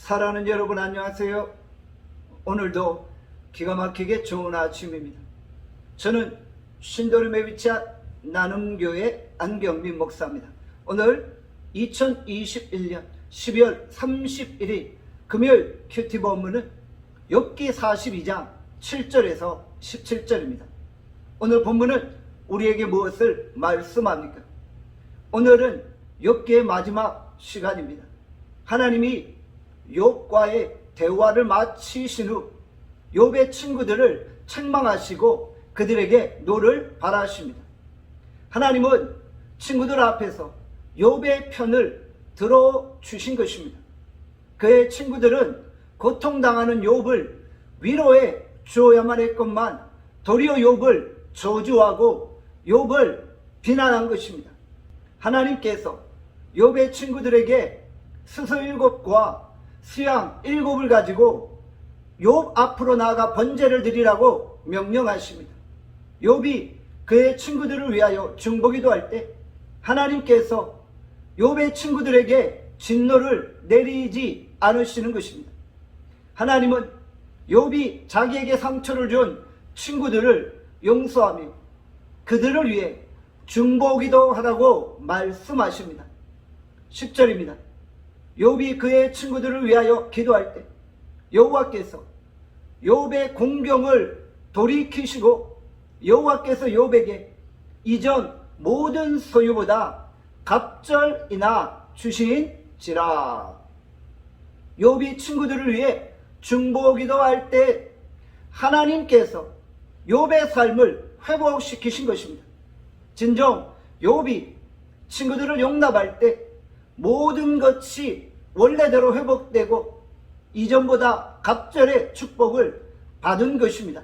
사랑하는 여러분 안녕하세요. 오늘도 기가 막히게 좋은 아침입니다. 저는 신도림에 위치한 나눔교회 안경민 목사입니다. 오늘 2021년 12월 31일 금요일 큐티 본문은 욥기 42장 7절에서 17절입니다. 오늘 본문은 우리에게 무엇을 말씀합니까? 오늘은 욥기의 마지막 시간입니다. 하나님이 욥과의 대화를 마치신 후 욥의 친구들을 책망하시고 그들에게 노를 바라십니다. 하나님은 친구들 앞에서 욥의 편을 들어 주신 것입니다. 그의 친구들은 고통당하는 욥을 위로해 주어야만 했건만 도리어 욥을 저주하고 욥을 비난한 것입니다. 하나님께서 욥의 친구들에게 스서 일곱과 수양 일곱을 가지고 욥 앞으로 나아가 번제를 드리라고 명령하십니다. 욥이 그의 친구들을 위하여 중보기도 할 때 하나님께서 욥의 친구들에게 진노를 내리지 않으시는 것입니다. 하나님은 욥이 자기에게 상처를 준 친구들을 용서하며 그들을 위해 중보기도 하라고 말씀하십니다. 10절입니다. 욥이 그의 친구들을 위하여 기도할 때 여호와께서 욥의 공경을 돌이키시고 여호와께서 욥에게 이전 모든 소유보다 갑절이나 주신지라 욥이 친구들을 위해 중보기도할 때 하나님께서 욥의 삶을 회복시키신 것입니다. 진정 욥이 친구들을 용납할 때 모든 것이 원래대로 회복되고 이전보다 갑절의 축복을 받은 것입니다.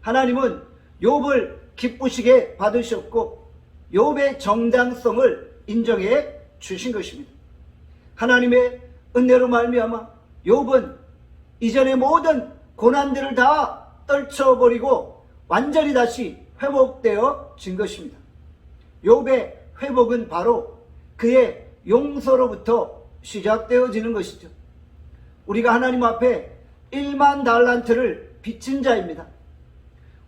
하나님은 욥을 기쁘시게 받으셨고 욥의 정당성을 인정해 주신 것입니다. 하나님의 은혜로 말미암아 욥은 이전의 모든 고난들을 다 떨쳐버리고 완전히 다시 회복되어 진 것입니다. 욥의 회복은 바로 그의 용서로부터 시작되어지는 것이죠. 우리가 하나님 앞에 1만 달란트를 빚진 자입니다.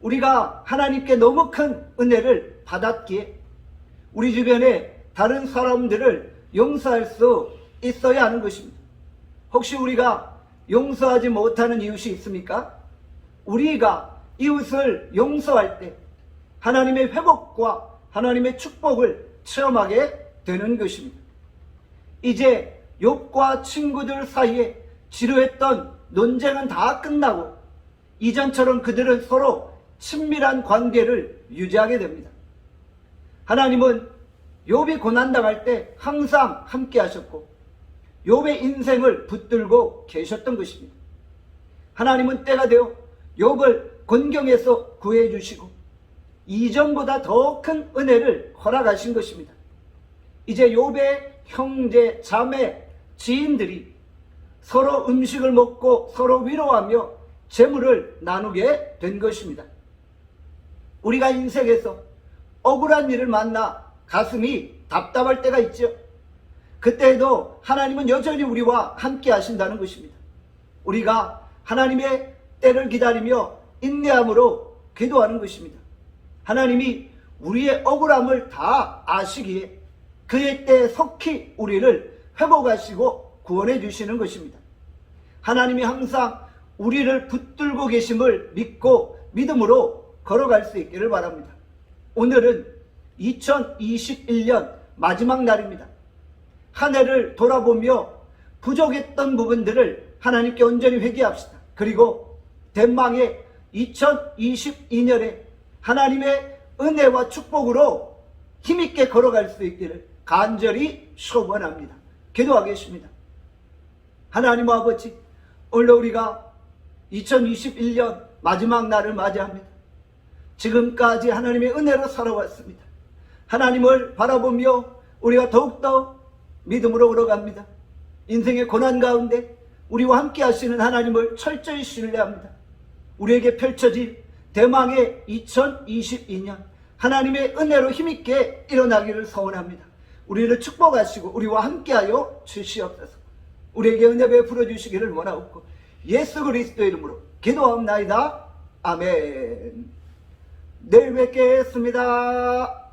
우리가 하나님께 너무 큰 은혜를 받았기에 우리 주변에 다른 사람들을 용서할 수 있어야 하는 것입니다. 혹시 우리가 용서하지 못하는 이웃이 있습니까? 우리가 이웃을 용서할 때 하나님의 회복과 하나님의 축복을 체험하게 되는 것입니다. 이제 욥과 친구들 사이에 지루했던 논쟁은 다 끝나고 이전처럼 그들은 서로 친밀한 관계를 유지하게 됩니다. 하나님은 욥이 고난 당할 때 항상 함께 하셨고 욥의 인생을 붙들고 계셨던 것입니다. 하나님은 때가 되어 욥을 곤경에서 구해 주시고 이전보다 더 큰 은혜를 허락하신 것입니다. 이제 욥의 형제, 자매, 지인들이 서로 음식을 먹고 서로 위로하며 재물을 나누게 된 것입니다. 우리가 인생에서 억울한 일을 만나 가슴이 답답할 때가 있죠. 그때에도 하나님은 여전히 우리와 함께 하신다는 것입니다. 우리가 하나님의 때를 기다리며 인내함으로 기도하는 것입니다. 하나님이 우리의 억울함을 다 아시기에 그의 때에 속히 우리를 회복하시고 구원해 주시는 것입니다. 하나님이 항상 우리를 붙들고 계심을 믿고 믿음으로 걸어갈 수 있기를 바랍니다. 오늘은 2021년 마지막 날입니다. 한 해를 돌아보며 부족했던 부분들을 하나님께 온전히 회개합시다. 그리고 대망의 2022년에 하나님의 은혜와 축복으로 힘있게 걸어갈 수 있기를 간절히 소원합니다. 기도하겠습니다. 하나님 아버지, 오늘 우리가 2021년 마지막 날을 맞이합니다. 지금까지 하나님의 은혜로 살아왔습니다. 하나님을 바라보며 우리가 더욱더 믿음으로 걸어갑니다. 인생의 고난 가운데 우리와 함께 하시는 하나님을 철저히 신뢰합니다. 우리에게 펼쳐질 대망의 2022년 하나님의 은혜로 힘있게 일어나기를 소원합니다. 우리를 축복하시고 우리와 함께하여 주시옵소서. 우리에게 은혜 베풀어 주시기를 원하옵고 예수 그리스도의 이름으로 기도하옵나이다. 아멘. 내일 뵙겠습니다.